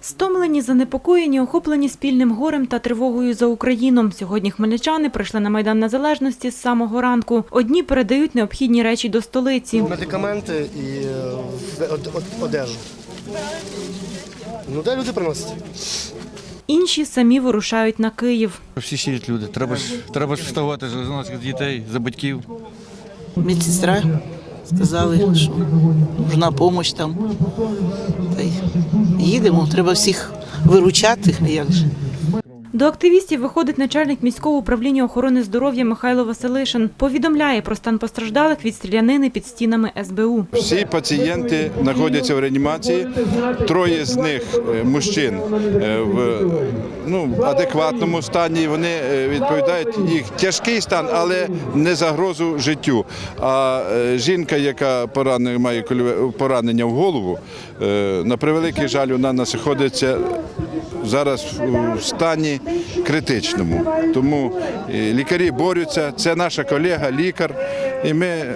Стомлені, занепокоєні, охоплені спільним горем та тривогою за Україну. Сьогодні хмельничани прийшли на Майдан Незалежності з самого ранку. Одні передають необхідні речі до столиці. медикаменти і е, од- од- одежу. Ну, де люди приносять? Інші самі вирушають на Київ. Всі сіють люди. Треба ж треба ж вставати за наших дітей, за батьків. медсестра сказали, що нужна допомога там. Та й їдемо, треба всіх виручати. Як же? До активістів виходить начальник міського управління охорони здоров'я Михайло Василишин. Повідомляє про стан постраждалих від стрілянини під стінами СБУ. Всі пацієнти знаходяться в реанімації. Троє з них е, мужчин е, в ну, адекватному стані. Вони е, відповідають їх тяжкий стан, але не загрозу життю. А жінка, яка поранена, має поранення в голову, на превеликий жаль, вона знаходиться зараз в стані критичному. Тому е, лікарі борються. Це наша колега, лікар, і ми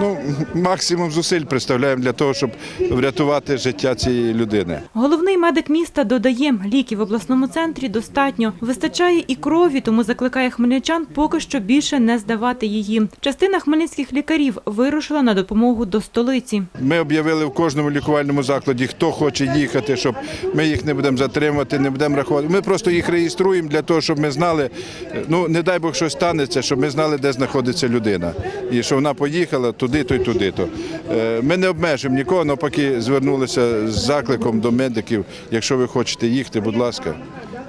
ну, максимум зусиль представляємо для того, щоб врятувати життя цієї людини. Головний медик міста додає, ліків в обласному центрі достатньо. Вистачає і крові, тому закликає хмельничан поки що більше не здавати її. Частина хмельницьких лікарів вирушила на допомогу до столиці. Ми об'явили в кожному лікувальному закладі, хто хоче їхати, щоб ми їх не будемо затримувати, не будемо рахувати. Ми просто їх реєструємо для того, щоб ми знали, ну не дай Бог щось станеться, щоб ми знали, де знаходиться людина. І що вона поїхала туди-то і туди-то. Е, Ми не обмежуємо нікого, навпаки, звернулися з закликом до медиків. Якщо ви хочете їхати, будь ласка,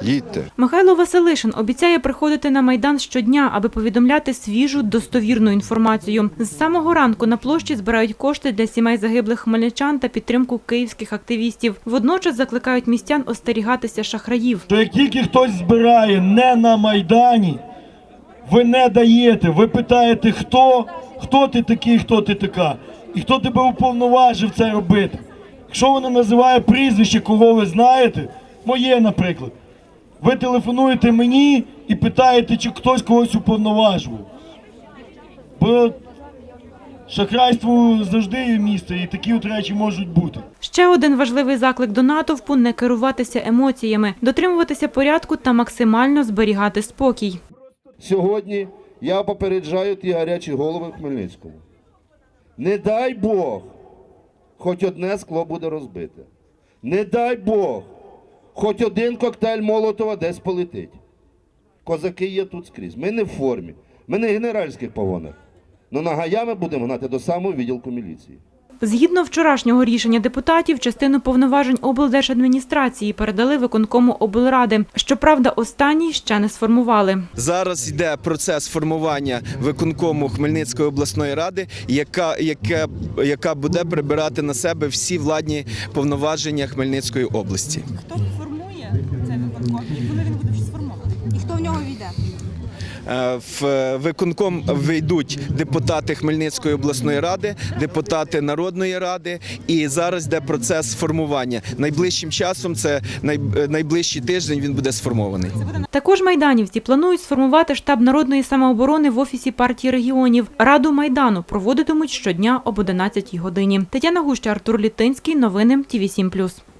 їдьте. Михайло Василишин обіцяє приходити на майдан щодня, аби повідомляти свіжу достовірну інформацію. З самого ранку на площі збирають кошти для сімей загиблих хмельничан та підтримку київських активістів. Водночас закликають містян остерігатися шахраїв. що як тільки хтось збирає не на Майдані, ви не даєте, ви питаєте, хто, хто ти такий, хто ти така, і хто тебе уповноважив це робити. Якщо вона називає прізвище, кого ви знаєте, моє, наприклад, ви телефонуєте мені і питаєте, чи хтось когось уповноважував. Бо шахрайство завжди є місце, і такі от речі можуть бути. Ще один важливий заклик до натовпу – не керуватися емоціями, дотримуватися порядку та максимально зберігати спокій. Сьогодні я попереджаю ті гарячі голови в Хмельницькому. Не дай Бог, хоч одне скло буде розбите. Не дай Бог, хоч один коктейль Молотова десь полетить. Козаки є тут скрізь. Ми не в формі, ми не в генеральських погонах. Но нагаями будемо гнати до самого відділку міліції. Згідно вчорашнього рішення депутатів, частину повноважень облдержадміністрації передали виконкому облради. Щоправда, останній ще не сформували. Зараз йде процес формування виконкому Хмельницької обласної ради, яка, яка, яка буде прибирати на себе всі владні повноваження Хмельницької області. Хто формує цей виконком і коли він буде сформований? І хто в нього війде? Е, В виконком вийдуть депутати Хмельницької обласної ради, депутати Народної ради, і зараз йде процес формування. Найближчим часом, це найближчий тиждень, він буде сформований. Також майданівці планують сформувати штаб народної самооборони в офісі партії регіонів. Раду майдану проводитимуть щодня об 11 годині. Тетяна Гуща, Артур Літинський. Новини ТІВІ 7+.